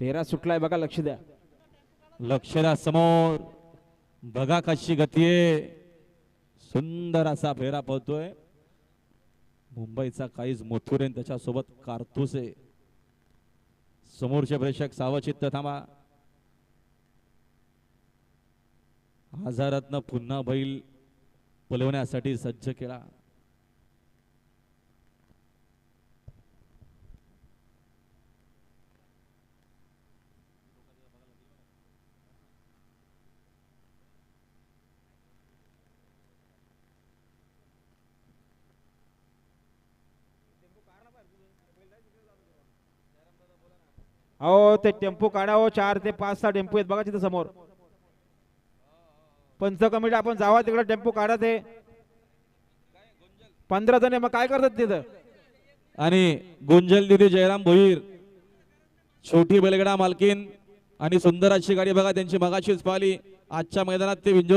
तेरा सुटलाय बघा लक्ष द्या. लक्षदा समोर. बघा कशी गती आहे. सुंदर असा फेरा पळतोय. मुंबईचा काहीच मथुरे त्याच्यासोबत कारतूस आहे. समोरचे प्रेक्षक सावचित्त थांबा. आजारातनं पुन्हा बैल पलवण्यासाठी सज्ज केला. अहो ते टेम्पो काढावं चार ते पाच सहा टेम्पो आहेत बघा तिथं समोर. पंच कमिटी आपण जावा तिकडे टेम्पो काढा ते. पंधरा जण आहे, मग काय करतात तिथं? आणि गुंजल दिदी जयराम भोईर छोटी बेलगडा मालकीन आणि सुंदर अशी गाडी बघा त्यांची मगाशीच पाहिली. आजच्या मैदानात ते विंजो